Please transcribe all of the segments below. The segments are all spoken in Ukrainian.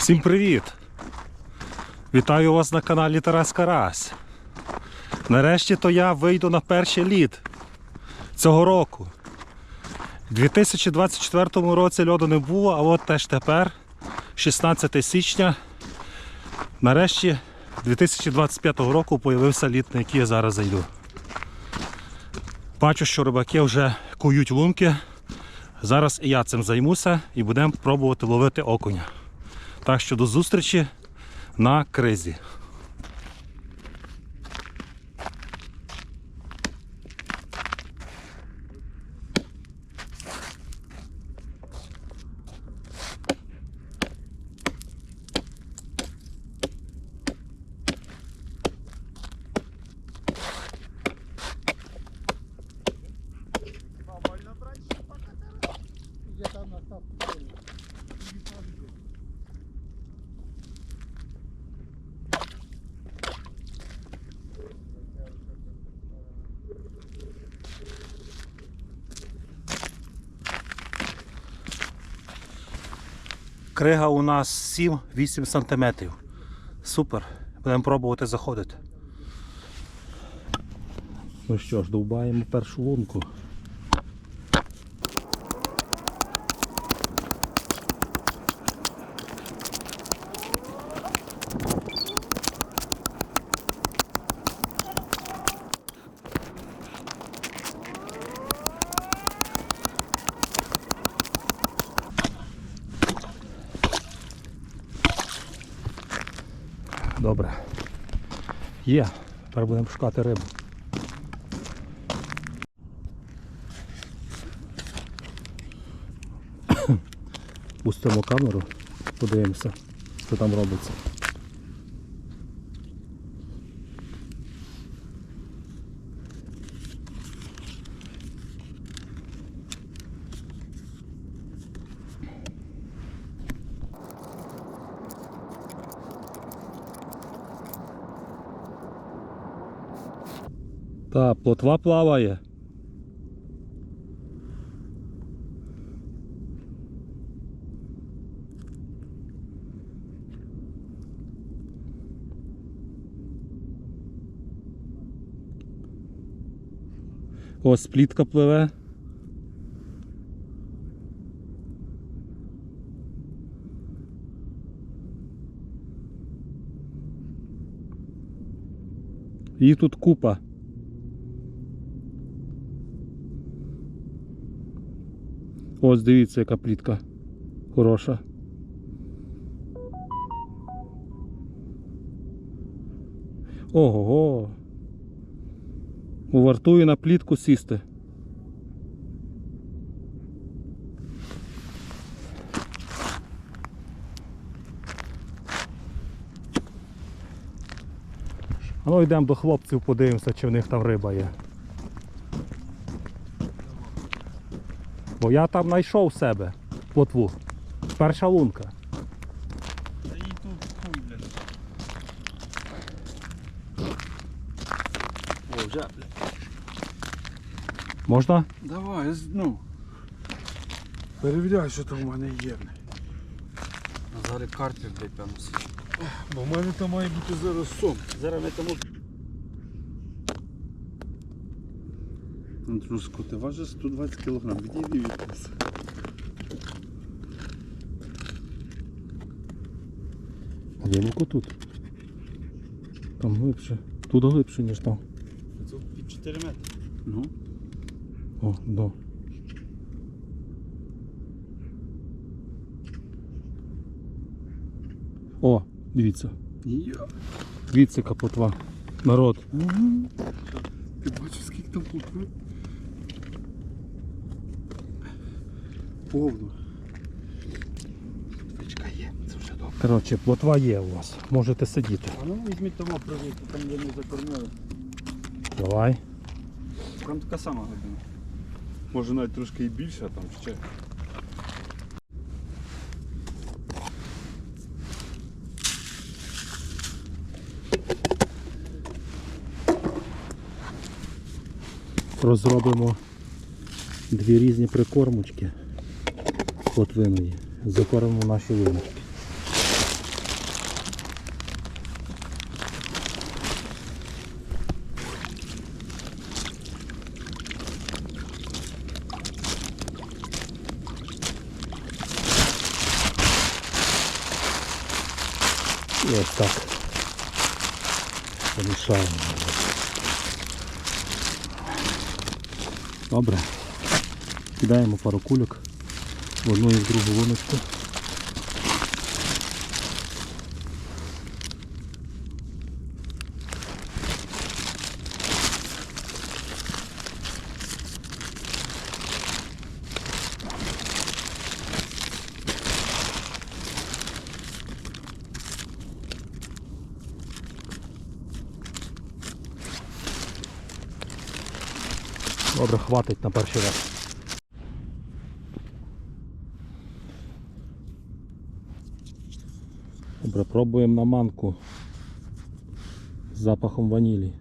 Всім привіт! Вітаю вас на каналі Тарас Карась. Нарешті то я вийду на перший лід цього року. У 2024 році льоду не було, а от теж тепер, 16 січня, нарешті 2025 року появився лід, на який я зараз зайду. Бачу, що рибаки вже кують лунки. Зараз і я цим займуся і будемо пробувати ловити окуня. Так що до зустрічі на кризі. Крига у нас 7-8 см. Супер. Будемо пробувати заходити. Ну що ж, довбаємо першу лунку. Добре. Є. Тепер будемо шукати рибу. Пустимо камеру, подивимося, що там робиться. Та, плотва плаває. Ось плітка пливе. Їх тут купа. Ось дивіться, яка плітка хороша. Ого. Вартує на плітку сісти. Ну йдемо до хлопців, подивимося, чи в них там риба є. Бо я там знайшов себе плотву. Перша лунка. Та їй тут хуй, блядь. О, вже, блядь. Можна? Давай, ну. Перевіряй, що там у мене є. Зараз карпів, блядь, певно. Бо в мене там має бути зараз сом. Зараз ми тому. Андруску, ти важиш 120 кг, відійди від нас. Глибоко тут. Там глибше. Тут глибше, ніж там. Це під 4 метри. Ну. О, да. О, дивіться. Йо. Дивіться, яка плотва. Народ. Ти бачиш, скільки там плотви? Повно. Плотвичка є, це вже добре. Коротше, плотва є у вас. Можете сидіти. А ну візьміть того провідку, там де ми закормили. Давай. Там така сама глибина. Може навіть трошки і більше, а там ще. Розробимо дві різні прикормочки ход вимиє. Закоримо наші вимочки. І ось так помішаємо. Добре. Кидаємо пару кульок в одну і в другу луночку. Добре, хватить на перший раз. Добре, пробуємо на манку з запахом ванілі.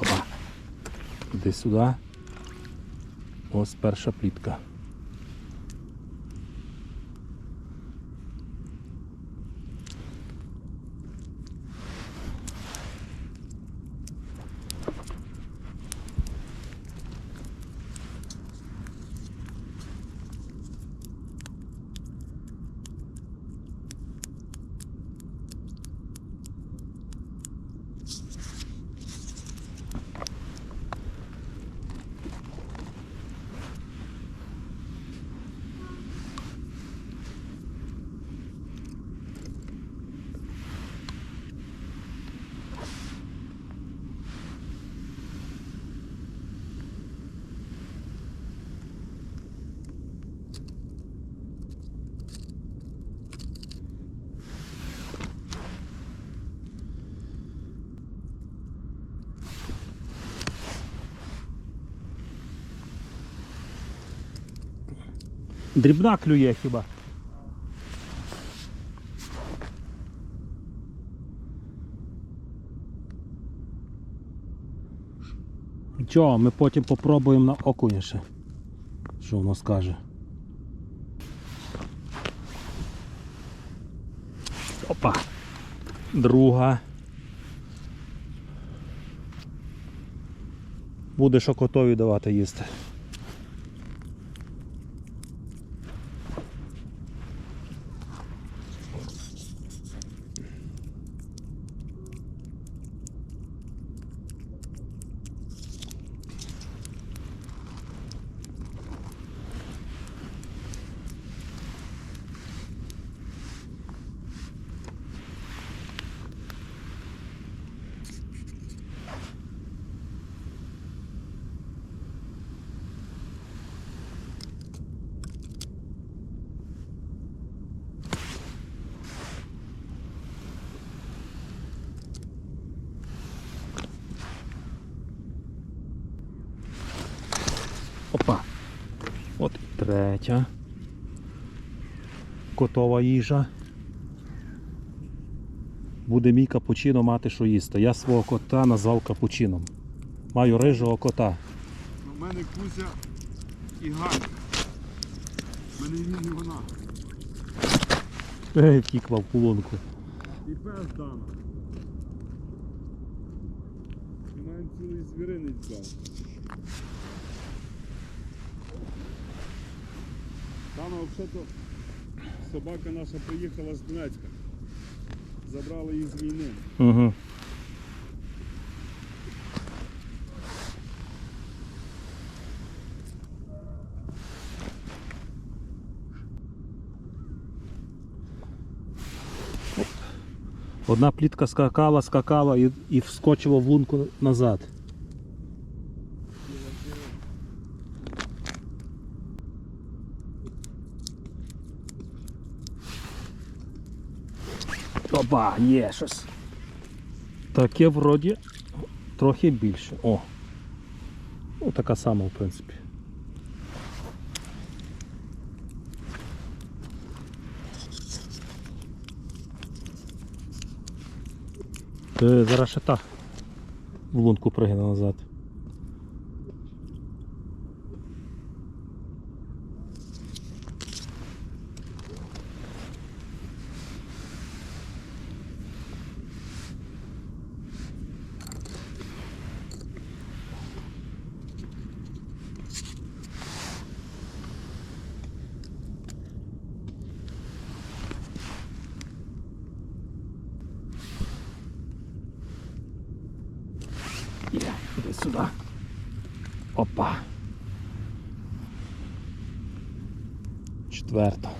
Опа. Іди сюди. Ось перша плітка. Дрібна клює хіба. Нічого, ми потім попробуємо на окуня ще. Що воно скаже. Опа. Друга. Буде що давати їсти. Опа. От і третя. Котова їжа. Буде мій капучино мати що їсти. Я свого кота назвав капучином. Маю рижого кота. У мене Кузя і Ганя. У мене він і вона. Ей, Втікла в колонку. І пес Дана. І маємо цілий звіринець взяв. Дана взагалі-то собака наша приїхала з Донецька. Забрали її з війни. Угу. Одна плітка скакала, скакала і, і вскочила в лунку назад. Опа, є щось. Таке вроді трохи більше. О. Ну, така сама, в принципі. Ти зараз ще та в лунку пригне назад. Edwardo.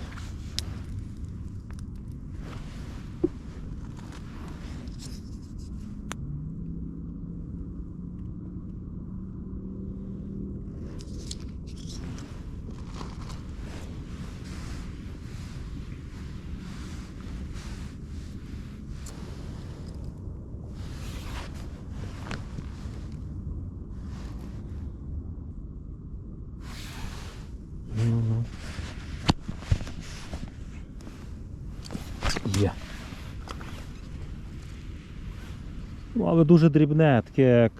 Ну, але дуже дрібне, таке як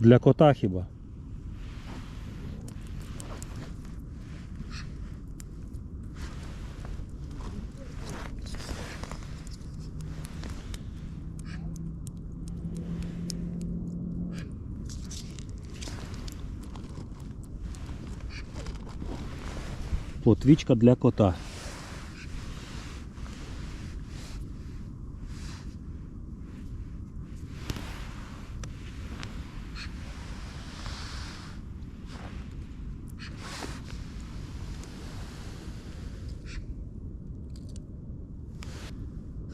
для кота хіба. Плотвічка для кота.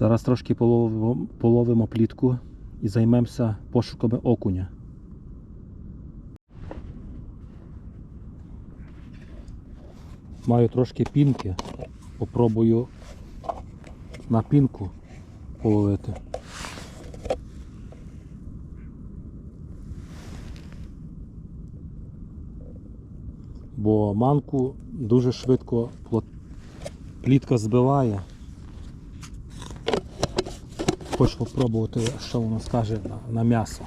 Зараз трошки половимо, плітку і займемося пошуками окуня. Маю трошки пінки. Попробую на пінку половити. Бо манку дуже швидко плітка збиває. Хочу попробувати, що воно скаже на, на м'ясо.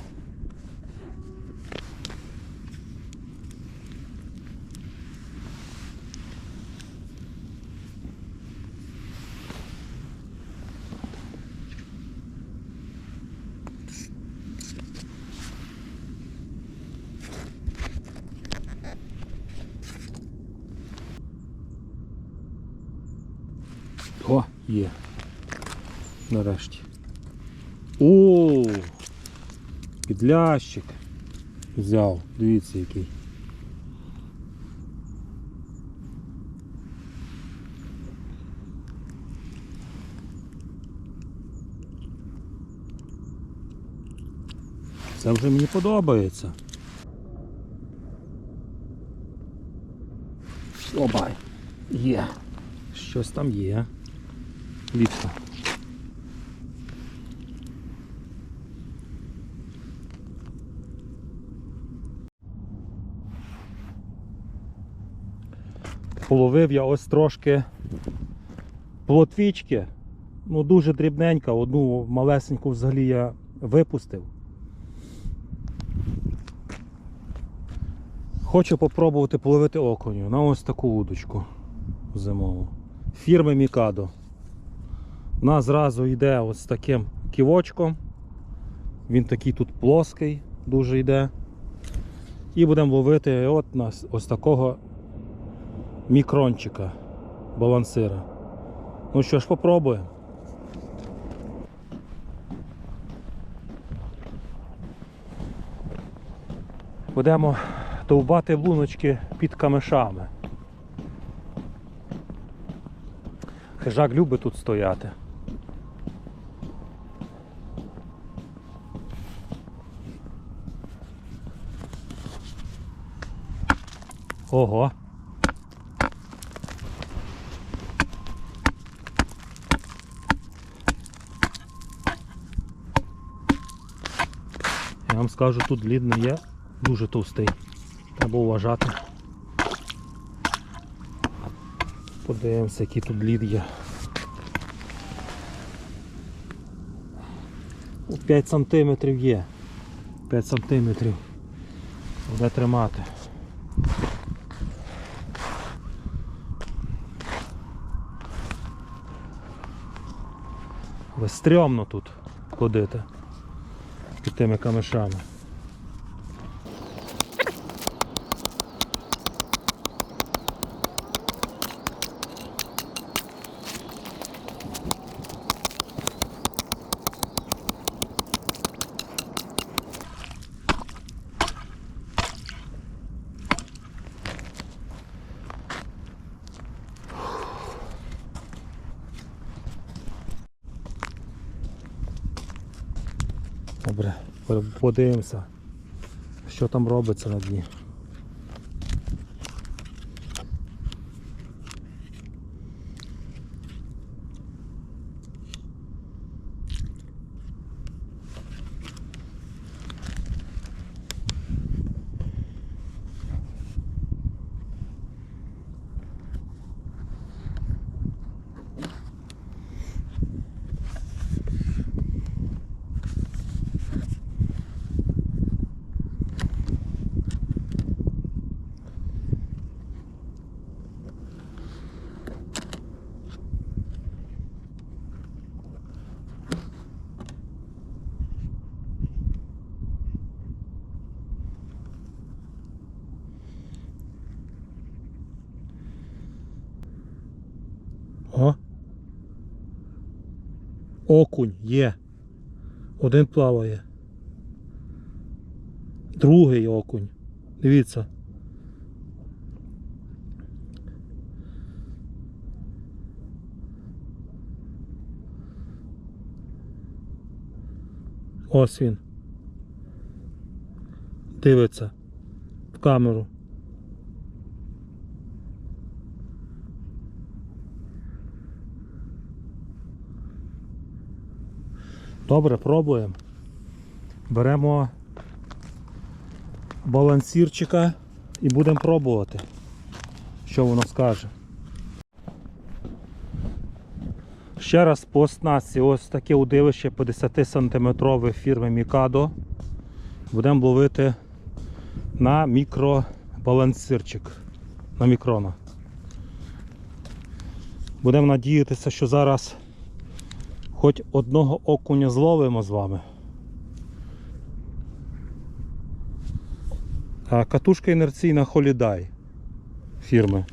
О, є. Нарешті. О! Підлящик. Взяв. Дивіться який. Це вже мені подобається. Обай. Є. Щось там є. Вікна. Половив я ось трошки плотвічки. Ну дуже дрібненька, одну малесеньку взагалі я випустив. Хочу попробувати половити окуню на ось таку удочку зимову. Фірми Мікадо. Вона зразу йде ось з таким ківочком. Він такий тут плоский, дуже йде. І будемо ловити от на ось такого мікрончика балансира. Ну що ж, попробуємо. Будемо довбати луночки під камешами. Хижак любить тут стояти. Ого. Вам скажу, тут лід не є дуже товстий. Треба вважати. Подивимося, який тут лід є. Ну, 5 сантиметрів є. 5 сантиметрів. Буде тримати. Але стрьомно тут ходити під тими камешами. Добре, подивимося, що там робиться на дні. О. Окунь є. Один плаває. Другий окунь. Дивіться. Ось він. Дивиться в камеру. Добре, пробуємо. Беремо балансірчика і будемо пробувати, що воно скаже. Ще раз по оснастці, ось таке удилище 50 сантиметрове фірми Mikado. Будемо ловити на мікробалансирчик, на мікрона. Будемо надіятися, що зараз хоч одного окуня зловимо з вами. А катушка інерційна Holiday фірми.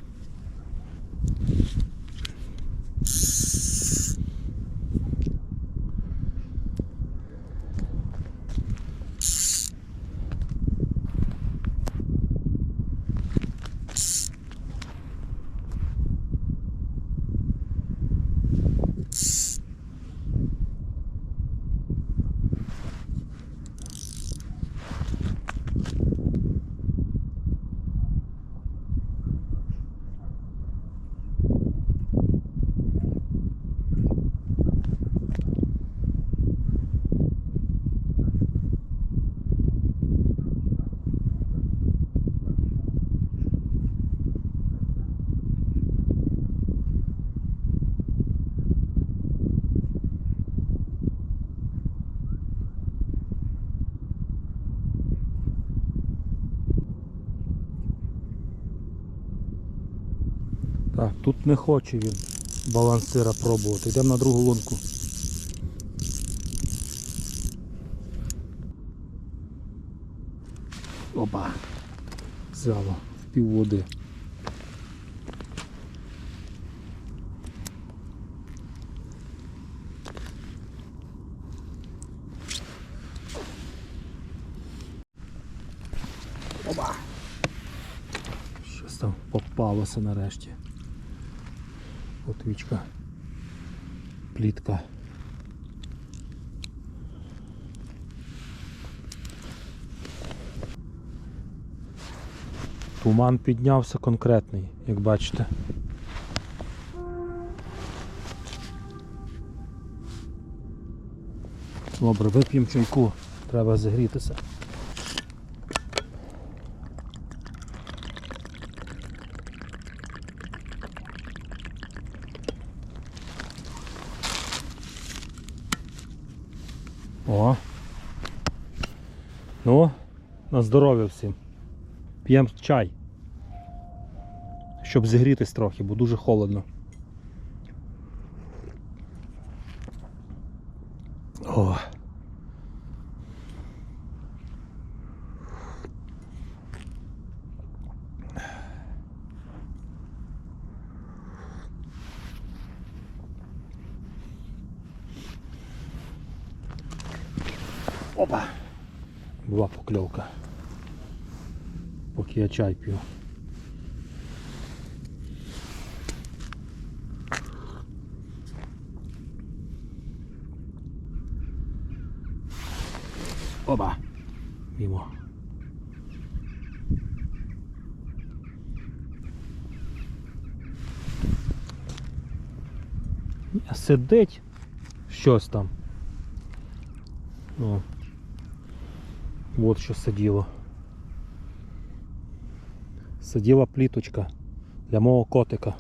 Так, тут не хоче він балансира пробувати. Йдемо на другу лунку. Опа. Взяло в пів води. Опа. Щось там попалося нарешті. Отвічка. Плітка. Туман піднявся конкретний, як бачите. Добре, вип'ємо чайку, треба зігрітися. О. Ну, на здоров'я всім. П'ємо чай. Щоб зігрітись трохи, бо дуже холодно. Чай п'ю. Оба. Мімо. Сидить щось там. О. От що сиділо. Сиділа пліточка для мого котика.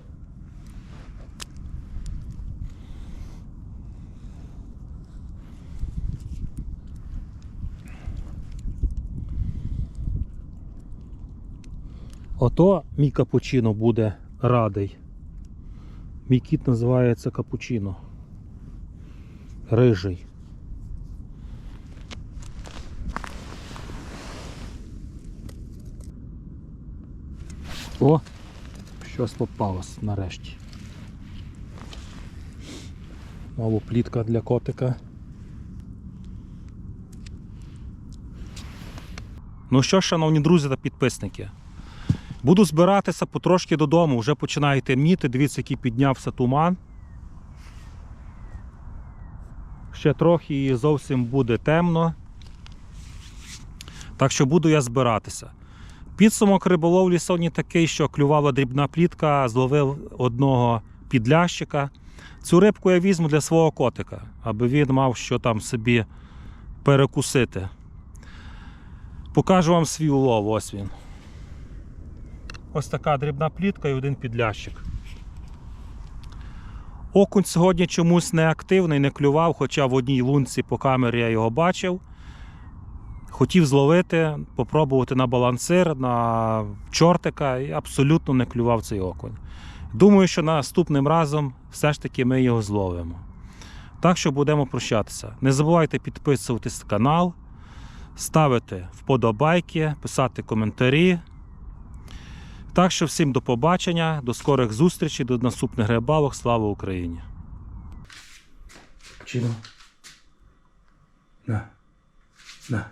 Ото мій капучино буде радий. Мій кіт називається капучино. Рижий. О, щось попалось нарешті. Знову плітка для котика. Ну що, шановні друзі та підписники, буду збиратися потрошки додому, вже починає темніти. Дивіться, який піднявся туман. Ще трохи і зовсім буде темно. Так що буду я збиратися. Підсумок риболовлі сьогодні такий, що клювала дрібна плітка, зловив одного підлящика. Цю рибку я візьму для свого котика, аби він мав що там собі перекусити. Покажу вам свій улов, ось він. Ось така дрібна плітка і один підлящик. Окунь сьогодні чомусь не активний, не клював, хоча в одній лунці по камері я його бачив. Хотів зловити, попробувати на балансир, на чортика і абсолютно не клював цей окунь. Думаю, що наступним разом все ж таки ми його зловимо. Так що будемо прощатися. Не забувайте підписуватись на канал, ставити вподобайки, писати коментарі. Так що всім до побачення, до скорих зустрічей, до наступних рибалок. Слава Україні! Чину. На. На.